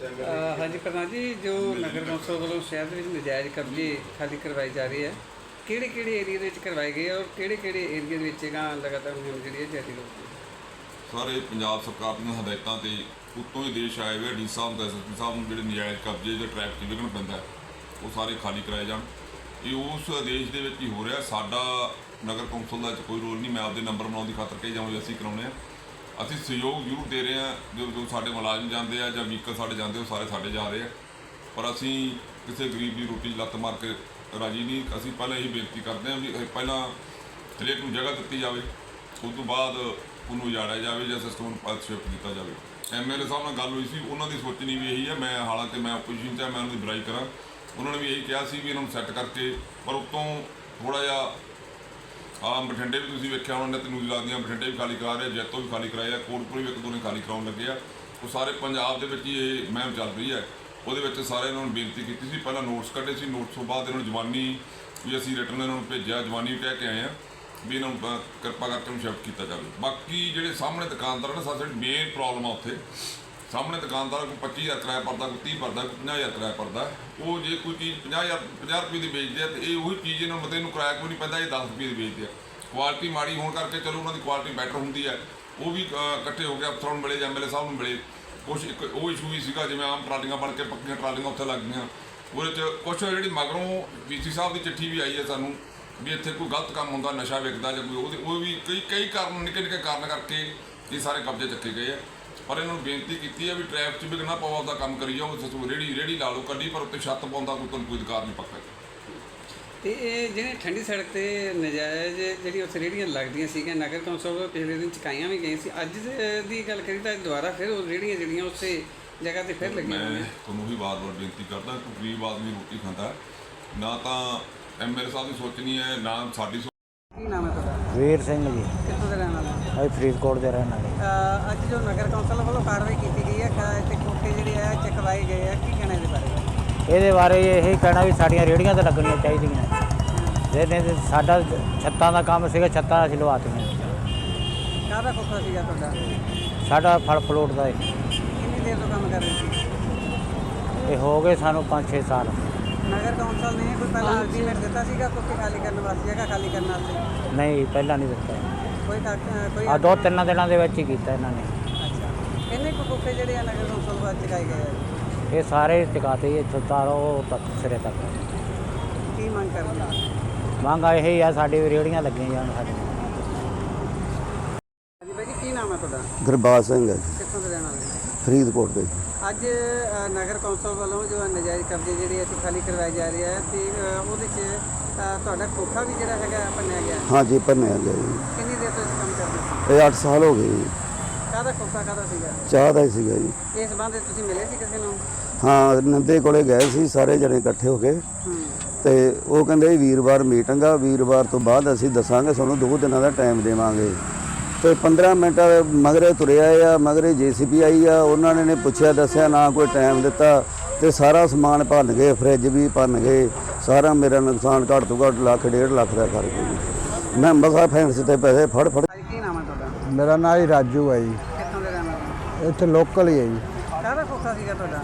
ਅਹ ਹਾਂਜੀ ਪ੍ਰਧਾਨ ਜੀ ਜੋ ਨਗਰ ਕੌਂਸਲ ਵੱਲੋਂ ਸ਼ਹਿਰ ਦੇ ਵਿੱਚ ਨਜਾਇਜ਼ ਕਬਜ਼ੇ ਖਾਲੀ ਕਰਵਾਏ ਜਾ ਰਹੇ ਹੈ ਕਿਹੜੇ ਕਿਹੜੇ ਏਰੀਆ ਦੇ ਵਿੱਚ ਕਰਵਾਏ ਗਏ ਆ ਔਰ ਕਿਹੜੇ ਕਿਹੜੇ ਏਰੀਆ ਦੇ ਵਿੱਚ ਇਹਦਾ ਲਗਾਤਾਰ ਹੁਣ ਜਿਹੜੀ ਹੈ ਜਾਰੀ ਰਹੂਗੀ ਸਾਰੇ ਪੰਜਾਬ ਸਰਕਾਰ ਦੀਆਂ ਹਦਾਇਤਾਂ ਤੇ ਉੱਤੋਂ ਹੀ ਦੇਸ਼ ਆਏ ਹੋਏ ਡੀ ਸਾਹਿਬ ਦਾ ਐਸਐਸਪੀ ਸਾਹਿਬ ਨੂੰ ਜਿਹੜੇ ਨਜਾਇਜ਼ ਕਬਜ਼ੇ ਜਾਂ ਟ੍ਰੈਫਿਕ ਵਿਘਨ ਪੈਂਦਾ ਹੈ, ਉਹ ਸਾਰੇ ਖਾਲੀ ਕਰਾਏ ਜਾਣ। ਇਹ ਉਸ ਆਦੇਸ਼ ਦੇ ਵਿੱਚ ਹੀ ਹੋ ਰਿਹਾ ਸਾਡਾ ਨਗਰ ਕੌਂਸਲ ਦਾ ਇਹ 'ਚ ਕੋਈ ਰੋਲ ਨਹੀਂ ਮੈਂ ਆਪਦੇ ਨੰਬਰ ਬਣਾਉਣ ਦੀ ਖਾਤਰ ਕਹੀ ਜਾਵਾਂ ਵੀ ਅਸੀਂ ਕਰਾਉਣੇ ਆ ਅਸੀਂ ਸਹਿਯੋਗ ਜ਼ਰੂਰ ਦੇ ਰਹੇ ਹਾਂ ਜੋ ਜੋ ਸਾਡੇ ਮੁਲਾਜ਼ਮ ਜਾਂਦੇ ਆ ਜਾਂ ਵਹੀਕਲ ਸਾਡੇ ਜਾਂਦੇ ਉਹ ਸਾਰੇ ਸਾਡੇ ਜਾ ਰਹੇ ਆ। ਪਰ ਅਸੀਂ ਕਿਸੇ ਗਰੀਬ ਦੀ ਰੋਟੀ 'ਚ ਲੱਤ ਮਾਰ ਕੇ ਰਾਜੀ ਨਹੀਂ। ਅਸੀਂ ਪਹਿਲਾਂ ਇਹ ਬੇਨਤੀ ਕਰਦੇ ਹਾਂ ਵੀ ਇਹ ਪਹਿਲਾਂ ਹਰੇਕ ਨੂੰ ਜਗ੍ਹਾ ਦਿੱਤੀ ਜਾਵੇ ਉਸ ਤੋਂ ਬਾਅਦ ਉਹਨੂੰ ਉਜਾੜਿਆ ਜਾਵੇ ਜਾਂ ਸਿਸਟਮ ਨੂੰ ਸ਼ਿਫਟ ਕੀਤਾ ਜਾਵੇ। ਐਮਐਲਏ ਸਾਹਿਬ ਨਾਲ ਗੱਲ ਹੋਈ ਸੀ ਉਹਨਾਂ ਦੀ ਸੋਚਣੀ ਵੀ ਇਹੀ ਹੈ ਮੈਂ ਹਾਲਾਂਕਿ ਮੈਂ ਆਪੋਜੀਸ਼ਨ 'ਚ ਹਾਂ, ਮੈਂ ਉਹਨਾਂ ਦੀ ਬੁਰਾਈ ਕਰਾਂ। ਉਹਨਾਂ ਨੇ ਵੀ ਇਹੀ ਕਿਹਾ ਸੀ ਵੀ ਇਹਨਾਂ ਨੂੰ ਸੈੱਟ ਕਰਕੇ ਪਰ ਉਤੋਂ ਥੋੜਾ ਜਿਹਾ ਆਹ ਬਠਿੰਡੇ ਵੀ ਤੁਸੀਂ ਵੇਖਿਆ ਉਹਨਾਂ ਨੇ ਤੇ ਨਿਊਜ਼ ਲੱਗਦੀਆਂ, ਬਠਿੰਡੇ ਵੀ ਖਾਲੀ ਕਰਾ ਰਹੇ ਜੈਤੋ ਵੀ ਖਾਲੀ ਕਰਾਏ ਕੋਟਪੁਰ ਵੀ ਇੱਕ ਦੋ ਨੇ ਖਾਲੀ ਕਰਾਉਣ ਲੱਗੇ ਆ। ਉਹ ਸਾਰੇ ਪੰਜਾਬ ਦੇ ਵਿੱਚ ਹੀ ਇਹ ਮਹਿਮ ਚੱਲ ਰਹੀ ਹੈ। ਉਹਦੇ ਵਿੱਚ ਸਾਰੇ ਇਹਨਾਂ ਨੂੰ ਬੇਨਤੀ ਕੀਤੀ ਸੀ, ਪਹਿਲਾਂ ਨੋਟਸ ਕੱਢੇ ਸੀ ਨੋਟਸ ਤੋਂ ਬਾਅਦ ਇਹਨਾਂ ਨੂੰ ਜਵਾਨੀ ਵੀ ਅਸੀਂ ਰਿਟਰਨ ਇਹਨਾਂ ਨੂੰ ਭੇਜਿਆ, ਜਵਾਨੀ ਵੀ ਕਹਿ ਕੇ ਆਏ ਆ ਵੀ ਇਹਨਾਂ ਨੂੰ ਕਿਰਪਾ ਕਰਕੇ ਨੂੰ ਸ਼ਿਫਟ ਕੀਤਾ ਜਾਵੇ। ਬਾਕੀ ਜਿਹੜੇ ਸਾਹਮਣੇ ਦੁਕਾਨਦਾਰ ਨੇ ਸਾਡੀ ਮੇਨ ਪ੍ਰੋਬਲਮ ਆ ਉੱਥੇ। ਸਾਹਮਣੇ ਦੁਕਾਨਦਾਰ ਕੋਈ 25000 ਕਿਰਾਇਆ ਪਰਦਾ ਕੋਈ 30 ਭਰਦਾ, ਕੋਈ 50000 ਕਿਰਾਇਆ ਪਰਦਾ ਉਹ ਜੇ ਕੋਈ ਚੀਜ਼ 50000 50 ਰੁਪਏ ਦੀ ਵੇਚਦੇ ਆ ਤੇ ਇਹ ਉਹੀ ਚੀਜ਼ ਇਹਨਾਂ ਨੂੰ ਮਤੇ ਨੂੰ ਕਿਰਾਇਆ ਕੋਈ ਨਹੀਂ ਪੈਂਦਾ, ਇਹ 10 ਰੁਪਏ ਦੀ ਵੇਚਦੇ ਆ। ਕੁਆਲਿਟੀ ਮਾੜੀ ਹੋਣ ਕਰਕੇ ਚਲੋ ਉਹਨਾਂ ਦੀ ਕੁਆਲਿਟੀ ਬੈਟਰ ਹੁੰਦੀ ਹੈ ਉਹ ਵੀ ਇਕੱਠੇ ਹੋ ਕੇ ਅਫਸਰਾਂ ਨੂੰ ਮਿਲੇ ਜਾਂ ਐਮਐਲਏ ਸਾਹਿਬ ਨੂੰ ਮਿਲੇ। ਕੁਛ ਇੱਕ ਉਹ ਇਸ਼ੂ ਵੀ ਸੀਗਾ, ਜਿਵੇਂ ਆਮ ਟਰਾਲੀਆਂ ਬਣ ਕੇ ਪੱਕੀਆਂ ਟਰਾਲੀਆਂ ਉੱਥੇ ਲੱਗ ਗਈਆਂ। ਉਹਦੇ ਚ ਕੁਛ ਜਿਹੜੀ ਮਗਰੋਂ ਵੀਸੀ ਸਾਹਿਬ ਦੀ ਚਿੱਠੀ ਵੀ ਆਈ ਹੈ ਸਾਨੂੰ, ਵੀ ਇੱਥੇ ਕੋਈ ਗਲਤ ਕੰਮ ਹੁੰਦਾ, ਨਸ਼ਾ ਵਿਕਦਾ ਜਾਂ ਕੋਈ ਉਹਦੇ ਉਹ ਵੀ ਕਈ ਕਈ ਕਾਰਨ ਨਿੱਕੇ ਨਿੱਕੇ ਕਾਰਨ ਕਰਕੇ ਇਹ ਸਾਰੇ ਕਬਜ਼ੇ ਚੱਕੇ ਗਏ ਆ। ਪਰ ਇਹਨਾਂ ਨੂੰ ਬੇਨਤੀ ਕੀਤੀ ਹੈ ਵੀ ਟ੍ਰੈਫਿਕ 'ਚ ਨਾ ਪਾਓ ਆਪਦਾ ਕੰਮ ਕਰੀ ਜਾਓ ਤੁਸੀਂ ਰੇੜੀ ਰੇੜੀ ਲਾ ਲਓ ਕੱਢੀ ਪਰ ਉੱਤੇ ਛੱਤ ਪਾਉਂਦਾ ਕੋਈ ਤੁਹਾਨੂੰ ਕੋਈ ਅਧਿਕਾਰ ਨਹੀਂ ਪੱਕਾ ਤੇ ਇਹ ਜਿਹੜੇ ਠੰਡੀ ਸੜਕ ਤੇ ਨਜਾਇਜ਼ ਜਿਹੜੀ ਉੱਥੇ ਰੇਹੜੀਆਂ ਲੱਗਦੀਆਂ ਸੀਗੀਆਂ ਨਗਰ ਕੌਂਸਲ ਵੱਲੋਂ ਪਿਛਲੇ ਦਿਨ ਚੁਕਾਈਆਂ ਵੀ ਗਈਆਂ ਸੀ ਅੱਜ ਦੇ- ਗੱਲ ਕਰੀ ਤਾਂ ਦੁਬਾਰਾ ਫਿਰ ਉਹ ਰੇਹੜੀਆਂ ਜਿਹੜੀਆਂ ਉਸੇ ਜਗ੍ਹਾ ਤੇ ਫਿਰ ਲੱਗੀਆਂ ਮੈਂ ਹੋਈਆਂ ਤੁਹਾਨੂੰ ਵੀ ਵਾਰ-ਵਾਰ ਬੇਨਤੀ ਕਰਦਾ ਕਿ ਗਰੀਬ ਆਦਮੀ ਰੋਟੀ ਖਾਂਦਾ। ਨਾ ਤਾਂ ਐਮਐਲਏ ਸਾਹਿਬ ਦੀ ਸੋਚਣੀ ਹੈ ਨਾ ਸਾਡੀ ਸੋਚ ਕੀ ਨਾਮ ਹੈ ਤੁਹਾਡਾ ਵੀਰ ਸਿੰਘ ਜੀ ਕਿੱਥੋਂ ਦੇ ਰਹਿਣ ਵਾਲੇ? ਅਸੀਂ ਫਰੀਦਕੋਟ ਦੇ ਰਹਿਣ ਵਾਲੇ। ਅਹ ਅੱਜ ਜੋ ਨਗਰ ਕੌਂਸਲ ਵੱਲੋਂ ਕਾਰਵਾਈ ਕੀਤੀ ਗਈ ਹੈ ਕ- ਇੱਥੇ ਕੋਠੇ ਜਿਹੜੇ ਆ ਚਕਵਾਏ ਗਏ ਆ ਕੀ ਕਹਿਣਾ ਇਹਦੇ ਬਾਰੇ? ਇਹਦੇ ਬਾਰੇ ਇਹ ਕਹਿਣਾ ਵੀ ਸਾਡੀਆਂ ਰੇੜੀਆਂ ਤੇ ਲੱਗਣੀਆਂ ਚਾਹੀਦੀਆਂ। ਜੇ ਨਹੀਂ ਤੇ ਸਾਡਾ ਛੱਤਾਂ ਦਾ ਕੰਮ ਸੀਗਾ ਛੱਤਾਂ ਅਸੀਂ ਲਵਾਤੀਆਂ ਕਾਹਦਾ ਕੋਠਾ ਸੀਗਾ ਤੁਹਾਡਾ? ਸਾਡਾ ਫਲ ਫਲੋਟ ਦਾ ਇਹ ਕਿੰਨੀ ਦੇਰ ਤੋਂ ਕੰਮ ਕਰ ਰਹੇ ਸੀ? ਇਹ ਹੋ ਗਏ ਸਾਨੂੰ 5-6 ਸਾਲ। ਨਗਰ ਕੌਂਸਲ ਨੇ ਕੋਈ ਪਹਿਲਾਂ ਅਰਜੀਮੈਂਟ ਦਿੱਤਾ ਸੀਗਾ ਕੋਠੇ ਖਾਲੀ ਕਰਨ ਵਾਸਤੇ ਜਗ੍ਹਾ ਖਾਲੀ ਕਰਨ ਵਾਸਤੇ? ਨਹੀਂ ਪਹਿਲਾਂ ਨਹੀਂ ਦਿੱਤਾ। ਕੋਈ ਕੋਈ ਆ ਦੋ ਤਿੰਨ ਦਿਨਾਂ ਦੇ ਵਿੱਚ ਹੀ ਕੀਤਾ ਇਹਨਾਂ ਨੇ। ਅੱਛਾ। ਕੁ ਕੋਠੇ ਜਿਹੜੇ ਆ ਨਗਰ ਕੌਂਸਲ ਵੱਲ ਚਕਾਏ ਗਏ ਆ? ਇਹ ਸਾਰੇ ਟਿਕਾਤੇ ਇੱਥੋਂ ਤਾਰੋ ਤੱਕ ਸਿਰੇ ਤੱਕ। ਕੀ ਮੰਗ ਕਰਦੇ ਆ ਮੰਗ ਇਹ ਹੀ ਆ ਸਾਡੀ ਰੇੜੀਆਂ ਲੱਗੀਆਂ ਜਾਣ ਸਾਡੀ। ਹਾਂਜੀ ਭਾਈ ਜੀ ਕੀ ਨਾਮ ਹੈ ਤੁਹਾਡਾ? ਗੁਰਬਾਜ ਸਿੰਘ ਹੈ ਜੀ, ਕਿੱਥੋਂ ਦੇ ਰਹਿਣ ਵਾਲੇ ਫਰੀਦਕੋਟ ਦੇ ਅੱਜ ਨਗਰ ਕੌਂਸਲ ਵੱਲੋਂ ਜੋ ਨਜਾਇਜ਼ ਕਬਜ਼ੇ ਜਿਹੜੇ ਇੱਥੇ ਖਾਲੀ ਕਰਵਾਏ ਜਾ ਰਹੇ ਆ ਤੇ ਉਹਦੇ 'ਚ ਤੁਹਾਡਾ ਕੋਠਾ ਵੀ ਜਿਹੜਾ ਹੈਗਾ ਭੰਨਿਆ ਗਿਆ। ਹਾਂਜੀ ਭੰਨਿਆ ਗਿਆ ਜੀ। ਕਿੰਨੀ ਦੇਰ ਤੋਂ ਕੰਮ ਕਰਦੇ ਇਹ 8 ਸਾਲ ਹੋ ਗਏ ਜੀ। ਕਾਹਦਾ ਕੋਠਾ ਕਾਹਦਾ ਸੀਗਾ? ਚਾਹ ਦਾ ਹੀ ਸੀਗਾ ਜੀ। ਇਸ ਸੰਬੰਧ ਤੁਸੀਂ ਮਿਲੇ ਸੀ ਕਿਸੇ ਨੂੰ? ਹਾਂ ਨੰਦੇ ਕੋਲੇ ਗਏ ਸੀ ਸਾਰੇ ਜਣੇ ਇਕੱਠੇ ਹੋ ਕੇ। ਤੇ ਉਹ ਕਹਿੰਦੇ ਵੀਰਵਾਰ ਮੀਟਿੰਗ ਆ ਵੀਰਵਾਰ ਤੋਂ ਬਾਅਦ ਅਸੀਂ ਦੱਸਾਂਗੇ ਤੁਹਾਨੂੰ ਦੋ ਦਿਨਾਂ ਦਾ ਟਾਈਮ ਦੇਵਾਂਗੇ। ਤੇ 15 ਮਿੰਟ ਮਗਰੇ ਤੁਰਿਆ ਆ ਮਗਰੇ ਜੀਸੀਪੀ ਆਈ ਆ ਉਹਨਾਂ ਨੇ ਨੇ ਪੁੱਛਿਆ ਦੱਸਿਆ ਨਾ ਕੋਈ ਟਾਈਮ ਦਿੱਤਾ ਤੇ ਸਾਰਾ ਸਮਾਨ ਭੰਨ ਗਏ ਫ੍ਰਿਜ ਵੀ ਭੰਨ ਗਏ ਸਾਰਾ ਮੇਰਾ ਨੁਕਸਾਨ ਘੱਟ ਤੋਂ ਘੱਟ ਲੱਖ ਡੇਢ ਲੱਖ ਦਾ ਕਰ ਗਏ। ਮੈਂ ਮਸਾ ਫੈਂਸ ਤੇ ਪੈਸੇ ਫੜ ਫੜ। ਕੀ ਨਾਮ ਹੈ ਤੁਹਾਡਾ? ਮੇਰਾ ਨਾਂ ਹੀ ਰਾਜੂ ਹੈ ਜੀ। ਕਿੱਥੋਂ ਦੇ ਰਹਿਣ ਵਾਲੇ ਇੱਥੇ ਲੋਕਲ ਹੀ ਹੈ ਜੀ। ਕਾਹਦਾ ਕੋਠਾ ਸੀਗਾ ਤੁਹਾਡਾ?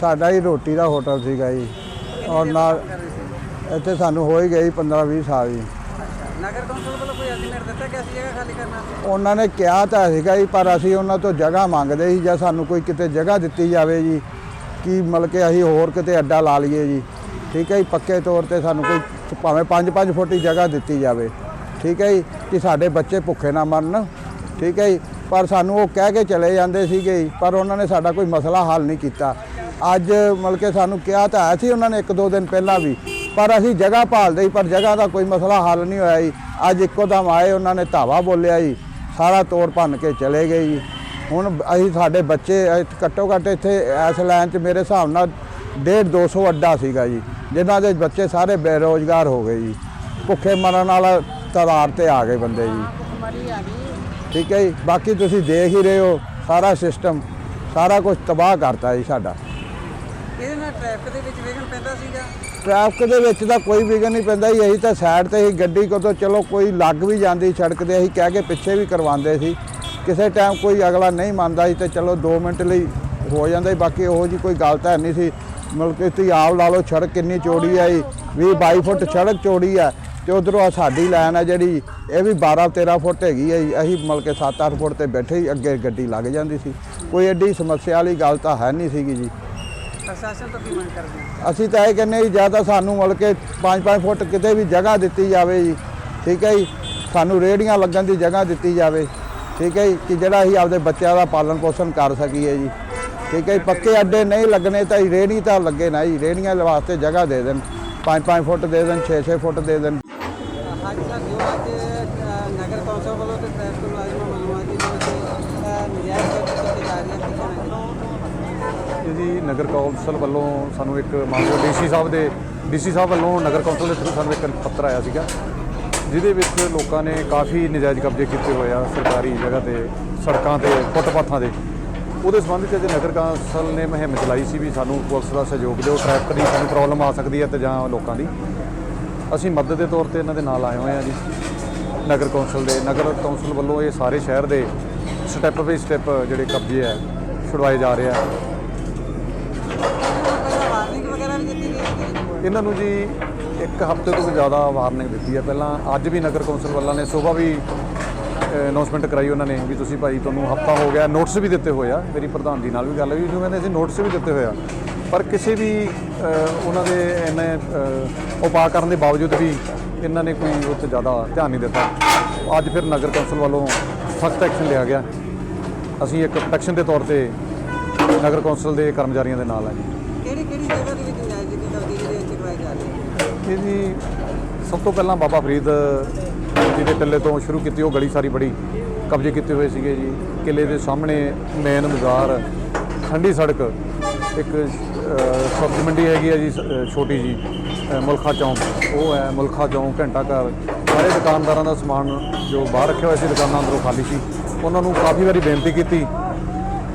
ਸਾਡਾ ਹੀ ਰੋਟੀ ਦਾ ਹੋਟਲ ਸੀਗਾ ਜੀ। ਔਰ ਨਾਲ ਇੱਥੇ ਸਾਨੂੰ ਹੋ ਹੀ ਗਈ 15 20 ਸਾਲ ਜੀ। ਨਗਰ ਕੌਂਸਲ ਵੱਲੋਂ ਕੋਈ ਅਰਜੀਮੈਂਟ ਦਿੱਤਾ ਕਿ ਅਸੀਂ ਜਗ੍ਹਾ ਖਾਲੀ ਕਰਨ ਉਹਨਾਂ ਨੇ ਕਿਹਾ ਤਾਂ ਸੀਗਾ ਜੀ ਪਰ ਅਸੀਂ ਉਹਨਾਂ ਤੋਂ ਜਗ੍ਹਾ ਮੰਗਦੇ ਸੀ ਜਾਂ ਸਾਨੂੰ ਕੋਈ ਕਿਤੇ ਜਗ੍ਹਾ ਦਿੱਤੀ ਜਾਵੇ ਜੀ ਕਿ ਮਤਲਬ ਕਿ ਅਸੀਂ ਹੋਰ ਕਿਤੇ ਅੱਡਾ ਲਾ ਲਈਏ ਜੀ। ਠੀਕ ਹੈ ਜੀ ਪੱਕੇ ਤੌਰ ਤੇ ਸਾਨੂੰ ਕੋਈ ਭਾਵੇਂ 5-5 ਫੁੱਟ ਦੀ ਜਗ੍ਹਾ ਦਿੱਤੀ ਜਾਵੇ। ਠੀਕ ਹੈ ਜੀ ਕਿ ਸਾਡੇ ਬੱਚੇ ਭੁੱਖੇ ਨਾ ਮਰਨ। ਠੀਕ ਹੈ ਜੀ ਪਰ ਸਾਨੂੰ ਉਹ ਕਹਿ ਕੇ ਚਲੇ ਜਾਂਦੇ ਸੀਗੇ ਜੀ, ਪਰ ਉਹਨਾਂ ਨੇ ਸਾਡਾ ਕੋਈ ਮਸਲਾ ਹੱਲ ਨਹੀਂ ਕੀਤਾ। ਅੱਜ ਮਤਲਬ ਕਿ ਸਾਨੂੰ ਕਿਹਾ ਤਾਂ ਆਇਆ ਸੀ ਉਹਨਾਂ ਨੇ ਇੱਕ ਦੋ ਦਿਨ ਪਹਿਲਾਂ ਵੀ ਪਰ ਅਸੀਂ ਜਗ੍ਹਾ ਭਾਲਦੇ ਸੀ, ਪਰ ਜਗ੍ਹਾ ਦਾ ਕੋਈ ਮਸਲਾ ਹੱਲ ਨਹੀਂ ਹੋਇਆ ਜੀ। ਅੱਜ ਇੱਕੋ ਦਮ ਆਏ, ਉਹਨਾਂ ਨੇ ਧਾਵਾ ਬੋਲਿਆ ਜੀ। ਸਾਰਾ ਤੋੜ ਭੰਨ ਕੇ ਚਲੇ ਗਏ ਜੀ। ਹੁਣ ਅਸੀਂ ਸਾਡੇ ਬੱਚੇ ਘੱਟੋ ਘੱਟ ਇੱਥੇ ਇਸ ਲਾਈਨ 'ਚ ਮੇਰੇ ਹਿਸਾਬ ਨਾਲ 1.5 200 ਅੱਡਾ ਸੀਗਾ ਜੀ, ਜਿਨ੍ਹਾਂ ਦੇ ਬੱਚੇ ਸਾਰੇ ਬੇਰੋਜ਼ਗਾਰ ਹੋ ਗਏ ਜੀ। ਭੁੱਖੇ ਮਰਨ ਵਾਲਾ ਤਦਾਰ ਤੇ ਆ ਗਏ ਬੰਦੇ ਜੀ। ਠੀਕ ਹੈ ਜੀ? ਬਾਕੀ ਤੁਸੀਂ ਦੇਖ ਹੀ ਰਹੇ ਹੋ, ਸਾਰਾ ਸਿਸਟਮ ਸਾਰਾ ਕੁਝ ਤਬਾਹ ਕਰਤਾ ਜੀ ਸਾਡਾ। ਟ੍ਰੈਫਿਕ ਦੇ ਵਿੱਚ ਵਿਘਨ ਪੈਂਦਾ ਸੀਗਾ? ਟ੍ਰੈਫਿਕ ਦੇ ਵਿੱਚ ਤਾਂ ਕੋਈ ਵਿਘਨ ਨਹੀਂ ਪੈਂਦਾ ਜੀ, ਅਸੀਂ ਤਾਂ ਸਾਈਡ ਤੇ ਹੀ ਗੱਡੀ ਕੋ ਚਲੋ, ਕੋਈ ਲੱਗ ਵੀ ਜਾਂਦੀ ਸੜਕ ਤੇ, ਅਸੀਂ ਕਹਿ ਕੇ ਪਿੱਛੇ ਵੀ ਕਰਵਾਉਂਦੇ ਸੀ। ਕਿਸੇ ਟਾਈਮ ਕੋਈ ਅਗਲਾ ਨਹੀਂ ਮੰਨਦਾ ਸੀ ਤੇ ਚਲੋ 2 ਮਿੰਟ ਲਈ ਹੋ ਜਾਂਦਾ ਬਾਕੀ ਉਹੋ ਜੀ ਕੋਈ ਗੱਲ ਤਾਂ ਨਹੀਂ ਸੀ। ਮਤਲਬ ਕਿ ਤੁਸੀਂ ਆਪ ਲਾ ਲਓ ਸੜਕ ਕਿੰਨੀ ਚੌੜੀ ਹੈ ਜੀ 20 22 ਫੁੱਟ ਸੜਕ ਚੌੜੀ ਹੈ ਤੇ ਉਧਰੋਂ ਸਾਡੀ ਲਾਈਨ ਹੈ ਜਿਹੜੀ, ਇਹ ਵੀ 12 13 ਫੁੱਟ ਹੈਗੀ ਹੈ ਜੀ, ਅਸੀਂ ਮਤਲਬ ਕਿ 7-8 ਫੁੱਟ ਤੇ ਬੈਠੇ ਹੀ ਅੱਗੇ ਗੱਡੀ ਲੱਗ ਜਾਂਦੀ ਸੀ। ਕੋਈ ਐਡੀ ਸਮੱਸਿਆ ਵਾਲੀ ਗੱਲ ਤਾਂ ਹੈ ਨਹੀਂ ਸੀਗੀ ਜੀ। ਪ੍ਰਸ਼ਾਸਨ ਤੋਂ ਕੀ ਮੰਗ ਕਰਦੇ ਹੋ? ਅਸੀਂ ਤਾਂ ਇਹ ਕਹਿੰਦੇ ਜੀ ਜਾਂ ਤਾਂ ਸਾਨੂੰ ਮਤਲਬ ਕਿ 5-5 ਫੁੱਟ ਕਿਤੇ ਵੀ ਜਗ੍ਹਾ ਦਿੱਤੀ ਜਾਵੇ ਜੀ ਠੀਕ ਹੈ ਜੀ? ਸਾਨੂੰ ਰੇੜੀਆਂ ਲੱਗਣ ਦੀ ਜਗ੍ਹਾ ਦਿੱਤੀ ਜਾਵੇ ਠੀਕ ਹੈ ਜੀ? ਕਿ ਜਿਹੜਾ ਅਸੀਂ ਆਪਦੇ ਬੱਚਿਆਂ ਦਾ ਪਾਲਣ ਪੋਸ਼ਣ ਕਰ ਸਕੀਏ ਜੀ ਠੀਕ ਹੈ ਜੀ? ਪੱਕੇ ਅੱਡੇ ਨਹੀਂ ਲੱਗਣੇ ਤਾਂ ਰੇੜੀ ਤਾਂ ਲੱਗੇ ਨਾ ਜੀ ਰੇੜੀਆਂ ਵਾਸਤੇ ਜਗ੍ਹਾ ਦੇ ਦੇਣ 5-5 ਫੁੱਟ ਦੇ ਦੇਣ 6-6 ਫੁੱਟ ਦੇ ਦੇਣ। ਅੱਜ ਅ, ਨਗਰ ਕੌਂਸਲ ਵੱਲੋਂ ਤੇ ਟ੍ਰੈਫਿਕ ਮੁਲਾਜ਼ਮਾਂ ਵੱਲੋਂ ਅੱਜ ਜੋ ਅ, ਨਜਾਇਜ਼ ਕਬਜ਼ੇ ਕੀਤੇ ਜਾ ਰਹੇ ਹਨ ਕੀ ਕਹਿਣਾ ਇਹ ਜੀ ਨਗਰ ਕੌਂਸਲ ਵੱਲੋਂ ਸਾਨੂੰ ਇੱਕ ਮਾਨਯੋਗ ਡੀਸੀ ਸਾਹਿਬ ਦੇ, ਡੀਸੀ ਸਾਹਿਬ ਵੱਲੋਂ ਨਗਰ ਕੌਂਸਲ ਦੇ ਥਰੂ ਸਾਨੂੰ ਇੱਕ ਪੱਤਰ ਆਇਆ ਸੀਗਾ, ਜਿਹਦੇ ਵਿੱਚ ਲੋਕਾਂ ਨੇ ਕਾਫੀ ਨਜਾਇਜ਼ ਕਬਜ਼ੇ ਕੀਤੇ ਹੋਏ ਆ ਸਰਕਾਰੀ ਜਗ੍ਹਾ ਤੇ, ਸੜਕਾਂ ਤੇ, ਫੁੱਟਪਾਥਾਂ ਦੇ ਉਹਦੇ ਸੰਬੰਧ ਵਿੱਚ ਅੱਜ ਨਗਰ ਕੌਂਸਲ ਨੇ ਮੁਹਿੰਮ ਚਲਾਈ ਸੀ ਵੀ ਸਾਨੂੰ ਪੁਲਿਸ ਦਾ ਸਹਿਯੋਗ ਦਿਓ, ਟ੍ਰੈਫਿਕ ਦੀ ਸਾਨੂੰ ਪ੍ਰੋਬਲਮ ਆ ਸਕਦੀ ਹੈ ਤੇ ਜਾਂ ਲੋਕਾਂ ਦੀ। ਅਸੀਂ ਮਦਦ ਦੇ ਤੌਰ ਤੇ ਇਹਨਾਂ ਦੇ ਨਾਲ ਆਏ ਹੋਏ ਆ ਜੀ, ਨਗਰ ਕੌਂਸਲ ਦੇ। ਨਗਰ ਕੌਂਸਲ ਵੱਲੋਂ ਇਹ ਸਾਰੇ ਸ਼ਹਿਰ ਦੇ ਸਟੈਪ ਬਾਈ ਸਟੈਪ ਜਿਹੜੇ ਕਬਜ਼ੇ ਆ, ਛੁਡਵਾਏ ਜਾ ਰਹੇ ਆ ਪਹਿਲਾਂ ਵਾਰਨਿੰਗ ਵਗੈਰਾ ਵੀ ਦਿੱਤੀ ਗਈ ਸੀ ਇਹਨਾਂ ਨੂੰ ਜੀ ਇੱਕ ਹਫ਼ਤੇ ਤੋਂ ਵੀ ਜ਼ਿਆਦਾ ਵਾਰਨਿੰਗ ਦਿੱਤੀ ਹੈ। ਪਹਿਲਾਂ ਅੱਜ ਵੀ ਨਗਰ ਕੌਂਸਲ ਵਾਲਾਂ ਨੇ ਸਵੇਰ ਵੀ ਅਨਾਉਂਸਮੈਂਟ ਕਰਾਈ ਉਹਨਾਂ ਨੇ ਵੀ ਤੁਸੀਂ ਭਾਈ ਤੁਹਾਨੂੰ ਹਫ਼ਤਾ ਹੋ ਗਿਆ। ਨੋਟਿਸ ਵੀ ਦਿੱਤੇ ਹੋਏ ਆ। ਮੇਰੀ ਪ੍ਰਧਾਨ ਜੀ ਨਾਲ ਵੀ ਗੱਲ ਹੋਈ ਜੋ ਕਹਿੰਦੇ ਅਸੀਂ ਨੋਟਿਸ ਵੀ ਦਿੱਤੇ ਹੋਏ ਆ। ਪਰ ਕਿਸੇ ਵੀ ਉਹਨਾਂ ਦੇ ਇੰਨੇ ਉਪਾਅ ਕਰਨ ਦੇ ਬਾਵਜੂਦ ਵੀ ਇਹਨਾਂ ਨੇ ਕੋਈ ਉਹ 'ਤੇ ਜ਼ਿਆਦਾ ਧਿਆਨ ਨਹੀਂ ਦਿੱਤਾ। ਅੱਜ ਫਿਰ ਨਗਰ ਕੌਂਸਲ ਵੱਲੋਂ ਸਖਤ ਐਕਸ਼ਨ ਲਿਆ ਗਿਆ। ਅਸੀਂ ਇੱਕ ਪ੍ਰੋਟੈਕਸ਼ਨ ਦੇ ਤੌਰ ਤੇ ਨਗਰ ਕੌਂਸਲ ਦੇ ਕਰਮਚਾਰੀਆਂ ਦੇ ਨਾਲ ਹੈ ਜੀ। ਕਿਹੜੀ ਕਿਹੜੀ ਜਗ੍ਹਾ ਦੇ ਵਿੱਚ ਨਜਾਇਜ਼ ਦੀ ਕਬਜ਼ੇ ਜਿਹੜੇ ਇੱਥੇ ਕਰਵਾਏ ਜਾ ਰਹੇ ਹਨ ਇਹ ਜੀ ਸਭ ਤੋਂ ਪਹਿਲਾਂ ਬਾਬਾ ਫਰੀਦ ਜੀ ਦੇ ਟੱਲੇ ਤੋਂ ਸ਼ੁਰੂ ਕੀਤੀ, ਉਹ ਗਲੀ ਸਾਰੀ ਬੜੀ ਕਬਜ਼ੇ ਕੀਤੇ ਹੋਏ ਸੀਗੇ ਜੀ। ਕਿਲੇ ਦੇ ਸਾਹਮਣੇ ਮੇਨ ਬਾਜ਼ਾਰ, ਖੰਡੀ ਸੜਕ, ਇੱਕ ਸਬਜ਼ੀ ਮੰਡੀ ਹੈਗੀ ਹੈ ਜੀ ਛੋਟੀ ਜੀ ਮੁਲਖਾ ਚੌਂਕ। ਉਹ ਹੈ ਮੁਲਖਾ ਚੌਂਕ, ਘੰਟਾ ਘਰ। ਸਾਰੇ ਦੁਕਾਨਦਾਰਾਂ ਦਾ ਸਮਾਨ ਜੋ ਬਾਹਰ ਰੱਖਿਆ ਹੋਇਆ ਸੀ, ਦੁਕਾਨਾਂ ਅੰਦਰੋਂ ਖਾਲੀ ਸੀ। ਉਹਨਾਂ ਨੂੰ ਕਾਫੀ ਵਾਰੀ ਬੇਨਤੀ ਕੀਤੀ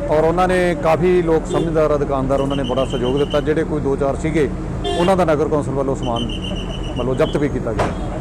ਔਰ ਉਹਨਾਂ ਨੇ ਕਾਫੀ ਲੋਕ ਸਮਝਦਾਰ ਆ, ਦੁਕਾਨਦਾਰ, ਉਹਨਾਂ ਨੇ ਬੜਾ ਸਹਿਯੋਗ ਦਿੱਤਾ। ਜਿਹੜੇ ਕੋਈ ਦੋ ਚਾਰ ਸੀਗੇ ਉਹਨਾਂ ਦਾ ਨਗਰ ਕੌਂਸਲ ਵੱਲੋਂ ਸਮਾਨ ਮਤਲਬ ਜ਼ਬਤ ਵੀ ਕੀਤਾ ਗਿਆ।